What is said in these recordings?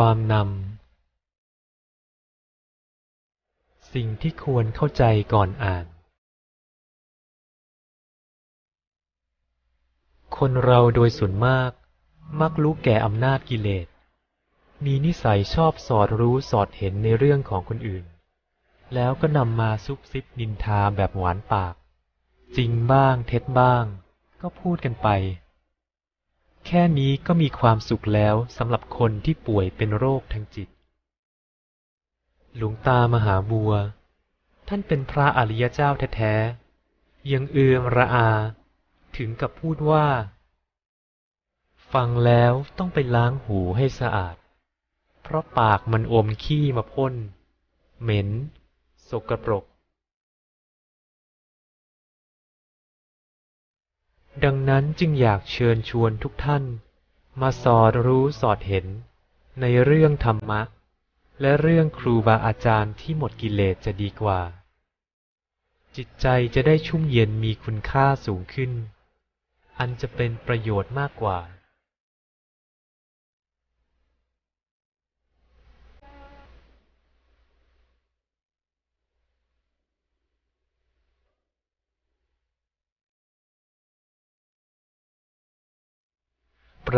ความนำ สิ่งที่ควรเข้าใจก่อนอ่าน คนเราโดยส่วนมาก มักรู้แก่อำนาจกิเลส มีนิสัยชอบสอดรู้สอดเห็นในเรื่องของคนอื่น แล้วก็นำมาซุบซิบนินทาแบบหวานปาก จริงบ้างเท็จบ้าง ก็พูดกันไป แค่นี้ก็มีความสุขแล้วสำหรับคนที่ป่วยเป็นโรคทางจิต หลวงตามหาบัว ท่านเป็นพระอริยเจ้าแท้ๆ ยังเอือมระอา ถึงกับพูดว่า ฟังแล้วต้องไปล้างหูให้สะอาด เพราะปากมันอมขี้มาพ่น เหม็น สกปรก ดังนั้นจึงอยากเชิญชวนทุกท่าน มาสอดรู้สอดเห็น ในเรื่องธรรมะ และเรื่องครูบาอาจารย์ที่หมดกิเลสจะดีกว่า จิตใจจะได้ชุ่มเย็นมีคุณค่าสูงขึ้น อันจะเป็นประโยชน์มากกว่า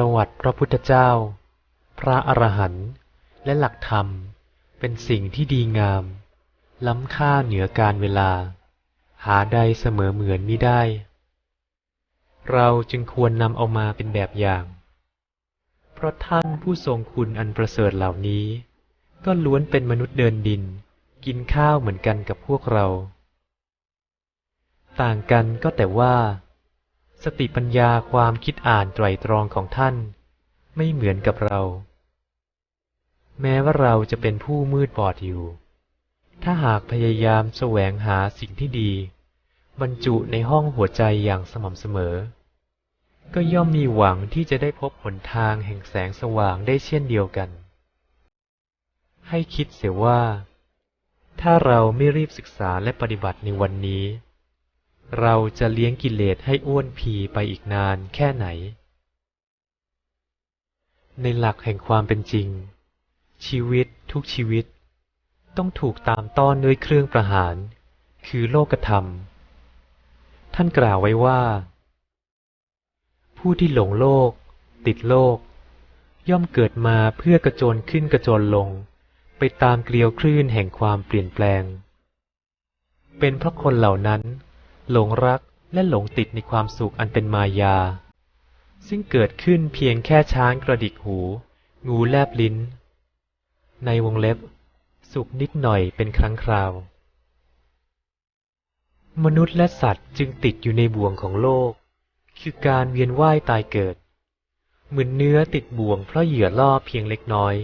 ประวัติพระพุทธเจ้า พระอรหันต์และหลักธรรมเป็นสิ่งที่ดีงาม ล้ำค่าเหนือการเวลา หาใดเสมอเหมือนมิได้ เราจึงควรนำเอามาเป็นแบบอย่าง เพราะท่านผู้ทรงคุณอันประเสริฐเหล่านี้ ก็ล้วนเป็นมนุษย์เดินดิน กินข้าวเหมือนกันกับพวกเรา ต่างกันก็แต่ว่า สติปัญญาความคิดอ่านไตรตรองของท่าน ไม่เหมือนกับเรา แม้ว่าเราจะเป็นผู้มืดบอดอยู่ ถ้าหากพยายามแสวงหาสิ่งที่ดี บรรจุในห้องหัวใจอย่างสม่ำเสมอ ก็ย่อมมีหวังที่จะได้พบหนทางแห่งแสงสว่างได้เช่นเดียวกัน ให้คิดเสียว่า ถ้าเราไม่รีบศึกษาและปฏิบัติในวันนี้ เราจะเลี้ยงกิเลสให้อ้วนพีไปอีกนานแค่ไหน ในหลักแห่งความเป็นจริง ชีวิตทุกชีวิต ต้องถูกตามต้อนด้วยเครื่องประหาร คือโลกธรรม ท่านกล่าวไว้ว่า ผู้ที่หลงโลก ติดโลก ย่อมเกิดมาเพื่อกระโจนขึ้นกระโจนลง ไปตามเกลียวคลื่นแห่งความเปลี่ยนแปลง เป็นเพราะคนเหล่านั้น หลงรักและหลงติดในความสุขอันเป็นมายา ซึ่งเกิดขึ้นเพียงแค่ช้างกระดิกหู งูแลบลิ้น ในวงเล็บ สุขนิดหน่อยเป็นครั้งคราว มนุษย์และสัตว์จึงติดอยู่ในบ่วงของโลก คือการเวียนว่ายตายเกิด เหมือนเนื้อติดบ่วงเพราะเหยื่อล่อเพียงเล็กน้อย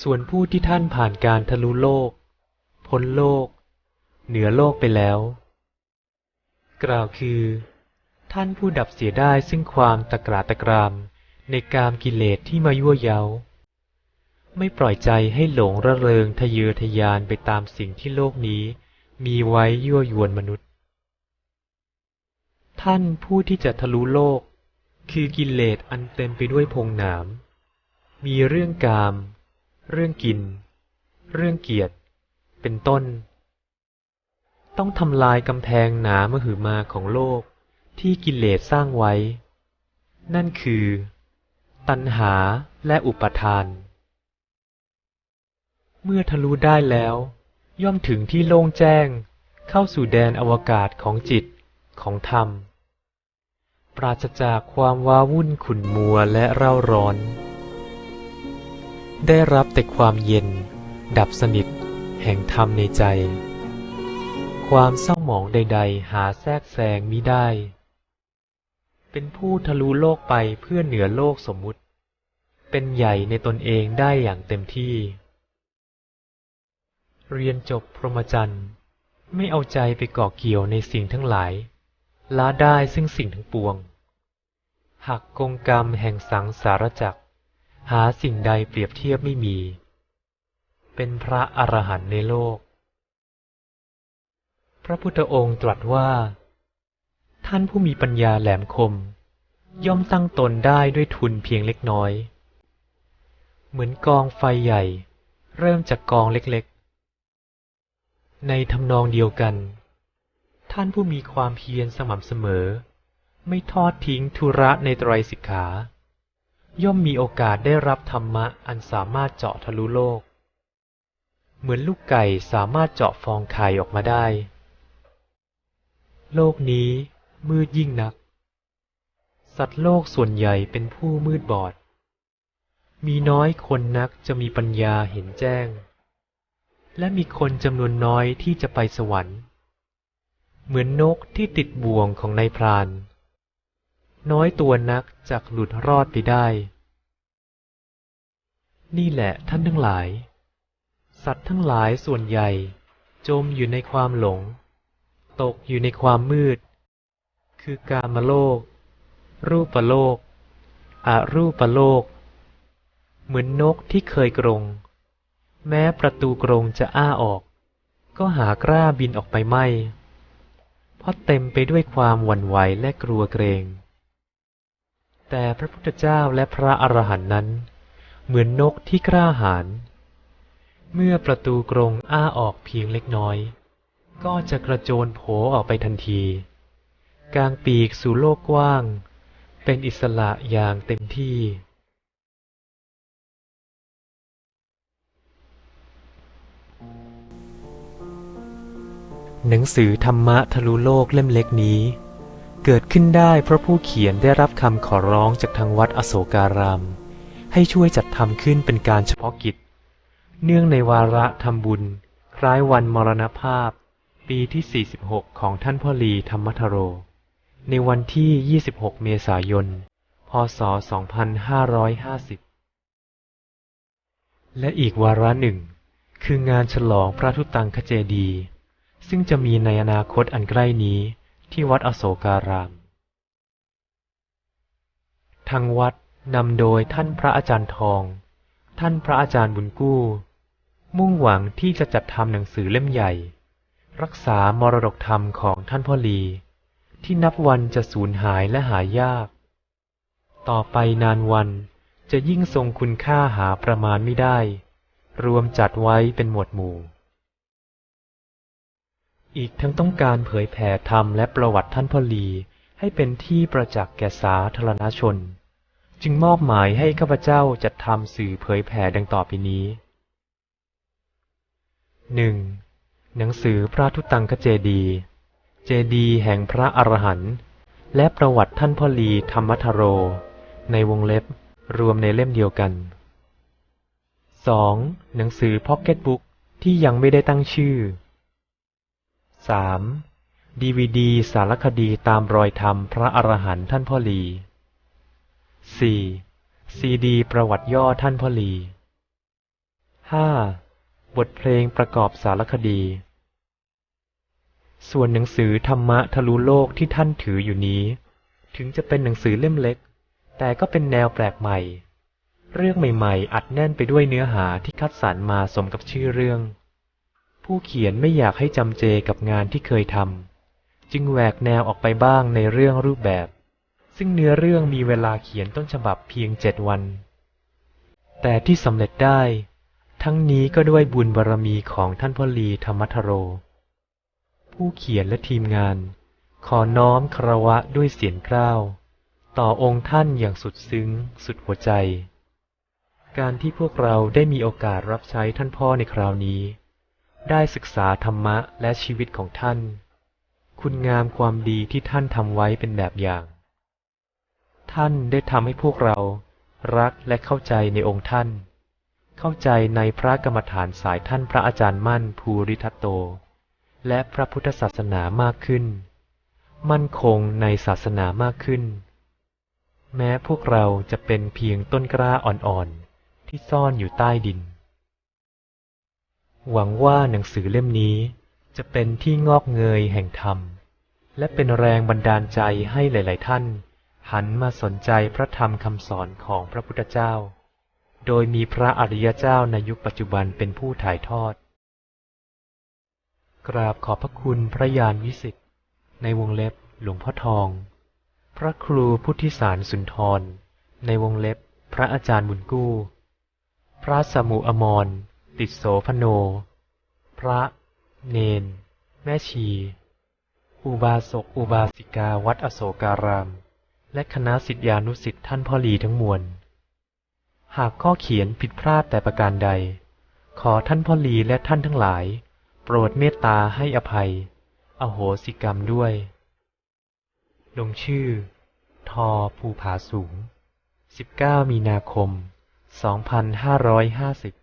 ส่วนผู้ที่ท่านผ่านการทะลุโลก พ้นโลก เหนือโลกไปแล้ว กล่าวคือ ท่านผู้ดับเสียได้ซึ่งความตะกราตะกรามในกามกิเลสที่มายั่วเย้า ไม่ปล่อยใจให้หลงระเริงทะเยอทะยานไปตามสิ่งที่โลกนี้ มีไว้ยั่วยวนมนุษย์ ท่านผู้ที่จะทะลุโลก คือกิเลสอันเต็มไปด้วยพงหนาม มีเรื่องกาม เรื่องกิน เรื่องเกียรติเป็นต้น ต้องทำลายกำแพงหนามหึมาของโลกที่กิเลสสร้างไว้ นั่นคือ ตัณหาและอุปทาน เมื่อทะลุได้แล้ว ย่อมถึงที่โล่งแจ้ง เข้าสู่แดนอวกาศของจิตของธรรม ปราศจากความว้าวุ่นขุ่นมัวและเร่าร้อน ได้รับแต่ความเย็น ดับสนิท แห่งธรรมในใจ ความเศร้าหมองใด ๆ หาแทรกแซงมิได้ เป็นผู้ทะลุโลกไปเพื่อเหนือโลกสมมุติ เป็นใหญ่ในตนเองได้อย่างเต็มที่ เรียนจบพรหมจรรย์ไม่เอาใจไปเกาะเกี่ยวในสิ่งทั้งหลายละได้ซึ่งสิ่งทั้งปวง หักกงกรรมแห่งสังสารจักหาสิ่งใดเปรียบเทียบไม่มี เป็นพระอรหันต์ในโลก พระพุทธองค์ตรัสว่า ท่านผู้มีปัญญาแหลมคม ย่อมตั้งตนได้ด้วยทุนเพียงเล็กน้อย เหมือนกองไฟใหญ่ เริ่มจากกองเล็กๆ ในทำนองเดียวกัน ท่านผู้มีความเพียรสม่ำเสมอ ไม่ทอดทิ้งธุระในไตรสิกขา ย่อมมีโอกาสได้รับธรรมะอันสามารถเจาะทะลุโลก เหมือนลูกไก่สามารถเจาะฟองไข่ออกมาได้ โลกนี้มืดยิ่งนัก สัตว์โลกส่วนใหญ่เป็นผู้มืดบอด มีน้อยคนนักจะมีปัญญาเห็นแจ้ง และมีคนจำนวนน้อยที่จะไปสวรรค์ เหมือนนกที่ติดบ่วงของนายพราน น้อยตัวนักจักหลุดรอดไปได้ นี่แหละท่านทั้งหลาย สัตว์ทั้งหลายส่วนใหญ่จมอยู่ในความหลง ตกอยู่ในความมืด คือกามโลก รูปโลก อารูปโลก เหมือนนกที่เคยกรง แม้ประตูกรงจะอ้าออก ก็หากล้าบินออกไปไม่ เพราะเต็มไปด้วยความหวั่นไหวและกลัวเกรง แต่พระพุทธเจ้าและพระอรหันต์นั้น เหมือนนกที่กล้าหาญเมื่อประตูกรงอ้าออกเพียงเล็กน้อย ก็จะกระโจนโผออกไปทันทีกางปีกสู่โลกกว้าง เป็นอิสระอย่างเต็มที่ หนังสือธรรมะทะลุโลกเล่มเล็กนี้ เกิดขึ้นได้เพราะผู้เขียนได้รับคำขอร้องจากทางวัดอโศการาม ให้ช่วยจัดทำขึ้นเป็นการเฉพาะกิจ เนื่องในวาระทำบุญคล้ายวันมรณภาพ ปีที่ 46 ของท่านพ่อลีธรรมทโร ในวันที่ 26 เมษายน พศ 2550 และอีกวาระหนึ่ง คืองานฉลองพระทุตังคเจดี ซึ่งจะมีในอนาคตอันใกล้นี้ที่วัดอโศการาม ทางวัดนำโดยท่านพระอาจารย์ทอง ท่านพระอาจารย์บุญกู้ มุ่งหวังที่จะจัดทำหนังสือเล่มใหญ่ รักษามรดกธรรมของท่านพ่อลี ที่นับวันจะสูญหายและหายาก ต่อไปนานวันจะยิ่งทรงคุณค่าหาประมาณไม่ได้ รวมจัดไว้เป็นหมวดหมู่ อีกทั้งต้องการเผยแผ่ธรรมและประวัติท่านพ่อลีให้เป็นที่ประจักษ์แก่สาธารณชน จึงมอบหมายให้ข้าพเจ้าจัดทำสื่อเผยแผ่ดังต่อไปนี้ 1. หนังสือพระทุตังคเจดี เจดีแห่งพระอรหันต์และประวัติท่านพ่อลีธรรมทโร ในวงเล็บรวมในเล่มเดียวกัน 2. หนังสือพ็อกเก็ตบุ๊กที่ยังไม่ได้ตั้งชื่อ 3. ดีวีดีสารคดีตามรอยธรรมพระอรหันต์ท่านพ่อลี 4. ซีดีประวัติย่อท่านพ่อลี 5. บทเพลงประกอบสารคดี ส่วนหนังสือธรรมะทะลุโลกที่ท่านถืออยู่นี้ ถึงจะเป็นหนังสือเล่มเล็ก แต่ก็เป็นแนวแปลกใหม่ เรื่องใหม่ๆ อัดแน่นไปด้วยเนื้อหาที่คัดสรรมาสมกับชื่อเรื่อง ผู้เขียนไม่อยากให้จำเจกับงานที่เคยทำจึงแหวกแนวออกไปบ้างในเรื่องรูปแบบ ซึ่งเนื้อเรื่องมีเวลาเขียนต้นฉบับเพียงเจ็ดวัน แต่ที่สำเร็จได้ ทั้งนี้ก็ด้วยบุญบารรมีของท่านพ่อลีธรรมทโร ผู้เขียนและทีมงาน ขอน้อมคารวะด้วยเสียงกล้าว ต่อองค์ท่านอย่างสุดซึ้ง สุดหัวใจ การที่พวกเราได้มีโอกาสรับใช้ท่านพ่อในคราวนี้ ได้ศึกษาธรรมะและชีวิตของท่าน คุณงามความดีที่ท่านทำไว้เป็นแบบอย่าง ท่านได้ทำให้พวกเรารักและเข้าใจในองค์ท่าน เข้าใจในพระกรรมฐานสายท่านพระอาจารย์มั่นภูริทัตโต และพระพุทธศาสนามากขึ้น มั่นคงในศาสนามากขึ้น แม้พวกเราจะเป็นเพียงต้นกล้าอ่อนๆ ที่ซ่อนอยู่ใต้ดิน หวังว่าหนังสือเล่มนี้จะเป็นที่งอกเงยแห่งธรรม และเป็นแรงบันดาลใจให้หลาย ๆ ท่าน หันมาสนใจพระธรรมคำสอนของพระพุทธเจ้า โดยมีพระอริยเจ้าในยุคปัจจุบันเป็นผู้ถ่ายทอด กราบขอบพระคุณพระยานวิสิทธิ์ ในวงเล็บหลวงพ่อทอง พระครูพุทธิสารสุนทร ในวงเล็บพระอาจารย์บุญกู้ พระสมุอมร ติดโสพโน พระ เนน แม่ชี อุบาสกอุบาสิกาวัดอโศการาม และคณะสิทธิานุสิทธิ์ท่านพ่อหลีทั้งมวล หากข้อเขียนผิดพลาดแต่ประการใด ขอท่านพ่อหลีและท่านทั้งหลาย โปรดเมตตาให้อภัย อโหสิกรรมด้วย ลงชื่อ ทอภูผาสูง 19 มีนาคม 2550